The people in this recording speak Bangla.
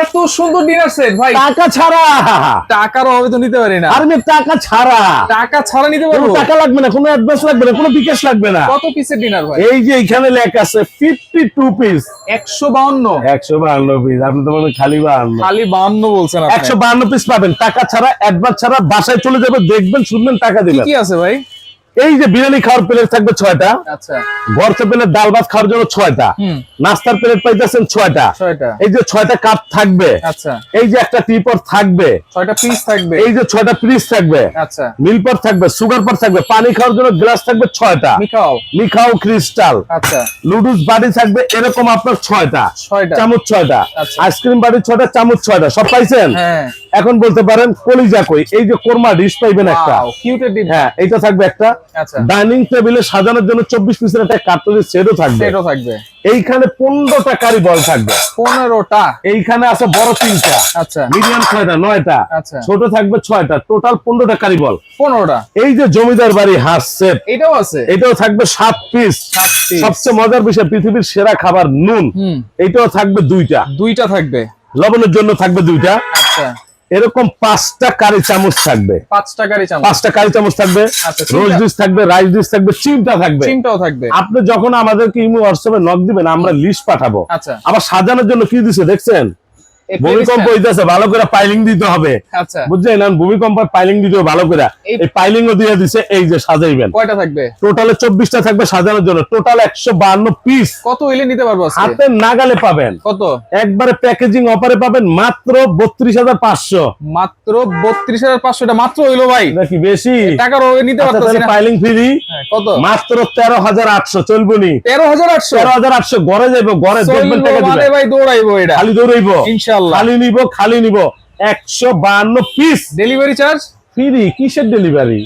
এত সুন্দর ডিনার সেট ভাই। টাকা ছাড়া। টাকার অভাবে তো নিতে পারি না। আর মেয়ে টাকা ছাড়া। টাকা ছাড়া নিতে পারব? টাকা লাগবে না কোনো অ্যাডভান্স লাগবে না কোনো বিকাশ লাগবে না। কত পিসের ডিনার ভাই? এই যে এখানে লেখা আছে ফিফটি টু পিস একশো বাউন্ন একশো বাহান্ন পিস আপনি তো বলবেন খালি বাহান্ন। খালি বাউন্ন বলছেন আপনি। একশো বাহান্ন পিস পাবেন টাকা ছাড়া অ্যাডভান্স ছাড়া বাসায় চলে যাবে দেখবেন শুনবেন টাকা দিবেন। কি আছে ভাই? এই যে বিরিয়ানি খাওয়ার প্লেট থাকবে ছয়টা আচ্ছা। ভরসা প্লেট ডাল ভাত খাওয়ার জন্য ছয়টা নাস্তার প্লেট পাইতেছেন ছয়টা। এই যে ছয়টা কাপ থাকবে আচ্ছা। এই যে একটা টিপট থাকবে ছয়টা পিস থাকবে। এই যে ছয়টা পিস থাকবে আচ্ছা। মিল্ক থাকবে সুগার পট থাকবে পানি খাওয়ার জন্য গ্লাস থাকবে ছয়টা। মিখাও। ক্রিস্টাল আচ্ছা। লুডুস বাড়ি থাকবে এরকম আপনার ছয়টা। ছয়টা। চামচ ছয়টা। আচ্ছা। আইসক্রিম বাড়ি ছয়টা চামচ ছয়টা। সব পাইছেন? হ্যাঁ। এখন বলতে পারেন কলিজা কই এই যে কোরমা ডিশ পাইবেন একটা। কিউটের হ্যাঁ এটা থাকবে একটা। আচ্ছা। ডাইনিং টেবিলে সাজানোর জন্য চব্বিশ পিসের একটা কার্টুনের সেটও থাকবে। সেটও থাকবে। এইখানে পনেরোটা কারি বল থাকবে। পনেরোটা? এইখানে আছে বড় তিনটা। আচ্ছা। মিডিয়াম ছয়টা নয়টা। আচ্ছা। ছোট থাকবে ছয়টা। টোটাল পনেরোটা কারি বল পনেরোটা? এই যে জমিদার বাড়ি হাঁস সেট এটাও আছে? এটাও থাকবে সাত পিস সবচেয়ে মজার বিষয় পৃথিবীর সেরা খাবার নুন। এটাও থাকবে দুইটা। দুইটা থাকবে। লবণের জন্য থাকবে দুইটা। আচ্ছা। এরকম পাঁচটা কারি চামচ থাকবে। পাঁচটা কারি চামচ। পাঁচটা কারি চামচ থাকবে আচ্ছা, রোজ ডিস থাকবে রাইস ডিস থাকবে চিমটা থাকবে। চিমটাও থাকবে। আপনি যখন আমাদেরকে ইমো হোয়াটসঅ্যাপে নক দিবেন আমরা লিস্ট পাঠাবো। আচ্ছা। আবার সাজানোর জন্য কি দিছে দেখছেন? ভূমিকম্প হইতেছে ভালো করে পাইলিং দিতে হবে। আচ্ছা। বুঝছেন? ভূমিকম্প পাইলিং দিতে হবে ভালো করে। এই- পাইলিং ও দিয়ে দিছে এই যে সাজাইবেন। কয়টা থাকবে? টোটালে চব্বিশটা থাকবে সাজানোর জন্য। টোটাল একশো বাহান্ন পিস কত হইলে নিতে পারব হাতে নাগালে পাবেন। কত? একবারে প্যাকেজিং অফারে পাবেন মাত্র বত্রিশ হাজার পাঁচশো। মাত্র বত্রিশ হাজার পাঁচশো এটা মাত্র হইল ভাই। নাকি বেশি? টাকার নিতে আচ্ছা, পারতেছি পাইলিং ফ্রি কত? মাত্র তেরো হাজার আটশো চলবো নি। তেরো হাজার আটশো? তেরো হাজার আটশো ঘরে যাইবো ঘরে দেখবেন চলবো টাকা দিবেন। ভাই দৌড়াইবো এটা। খালি দৌড়াইবো। ইনশাল্লাহ। খালি নিব খালি নিব। একশো বান্ন পিস ডেলিভারি চার্জ ফ্রি কিসের ডেলিভারি